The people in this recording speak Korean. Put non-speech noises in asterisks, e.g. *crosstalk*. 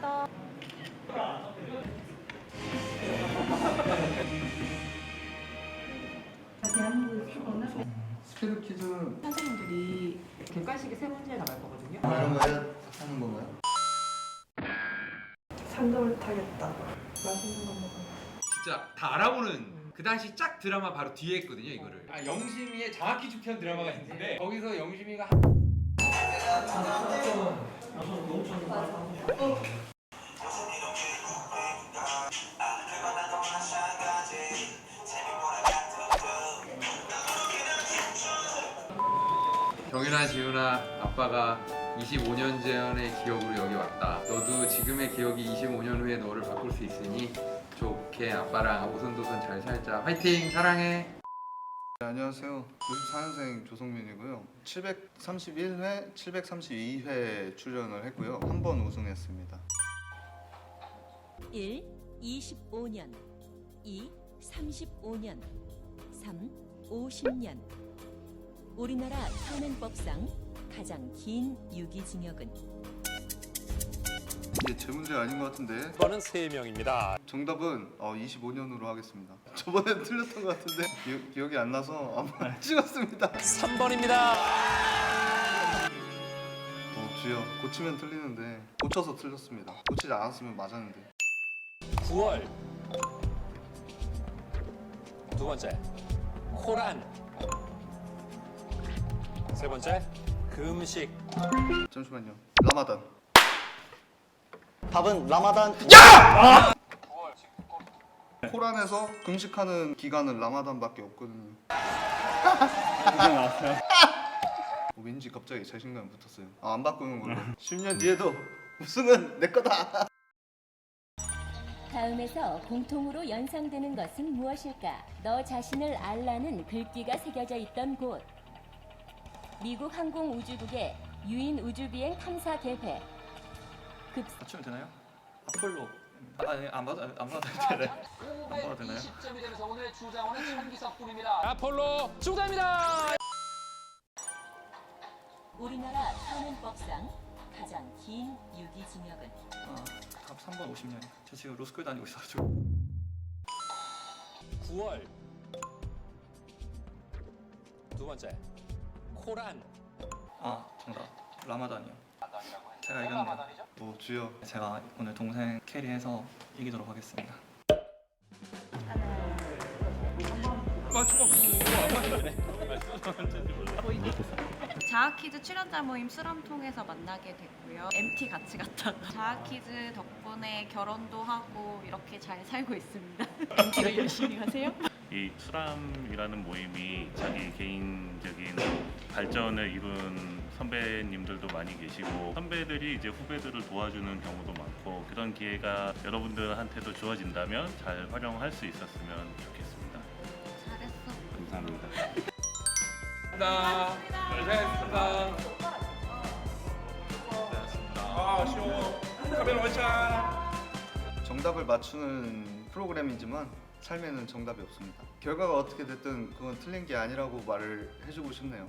감사합니다. 스피드 퀴즈는 선생님들이 객관식의 세 문제 나갈 거거든요. 이런 거 해야 하는 건가요? 상금을 타겠다. 맛있는 거 먹어. 진짜 다 알아보는 그 당시 짝 드라마 바로 뒤에 했거든요 이거를 아, 영심이의 장학기 주편 드라마가 있는데 거기서 영심이가 한... 경윤아 지훈아 아빠가 25년 전의 기억으로 여기 왔다 너도 지금의 기억이 25년 후에 너를 바꿀 수 있으니 좋게 아빠랑 오손도손 잘 살자 화이팅 사랑해 네, 안녕하세요. 94년생 조성민이고요. 731회, 732회 출연을 했고요. 한 번 우승했습니다. 1. 25년 2. 35년 3. 50년 우리나라 현행법상 가장 긴 유기징역은 이게 제 문제 아닌 것 같은데 번은 3명입니다. 정답은 어, 25년으로 하겠습니다. *laughs* 저번에 틀렸던 것 같은데 기, 기억이 안 나서 한번 *laughs* 찍었습니다. 3번입니다. 어, 주여 고치면 틀리는데 고쳐서 틀렸습니다. 고치지 않았으면 맞았는데 9월 두 번째 코란 세 번째 금식 잠시만요. 라마단 답은 라마단 코란에서 금식하는 기간은 라마단밖에 없거든요. *laughs* 어, 왠지 갑자기 자신감 붙었어요. 아, 안 바꾸는 걸로. 10년 뒤에도 우승은 내 거다. 다음에서 공통으로 연상되는 것은 무엇일까? 너 자신을 알라는 글귀가 새겨져 있던 곳. 미국 항공우주국의 유인 우주비행 탐사 대회. 급 맞추면 되나요? 아폴로 아, 아니 안 받아 안 받아도 받아도 되나요? 20점이 되면서 오늘의 주장원은 천기석군입니다. 아폴로 축하합니다. 우리나라 현행법상 가장 긴 유기징역은 아, 답 3번 50년 저 지금 로스쿨 다니고 있어가지고 9월 두 번째 코란 아 정답 라마단이요 제가 이겼네요 어, 주여. 제가 오늘 동생 캐리해서 이기도록 하겠습니다 자아퀴즈 출연자 모임 수람 통해서 만나게 됐고요. MT 같이 갔다가 자아퀴즈 덕분에 결혼도 하고 이렇게 잘 살고 있습니다. MT가 열심히 하세요? 이 수람이라는 모임이 자기 개인적인 발전을 이룬 선배님들도 많이 계시고 선배들이 이제 후배들을 도와주는 경우도 많고 그런 기회가 여러분들한테도 주어진다면 잘 활용할 수 있었으면 좋겠습니다. 잘했어. 감사합니다. 감사합니다 고생하셨습니다 아 아쉬워 카메라 원샷 정답을 맞추는 프로그램이지만 삶에는 정답이 없습니다. 결과가 어떻게 됐든 그건 틀린 게 아니라고 말을 해주고 싶네요.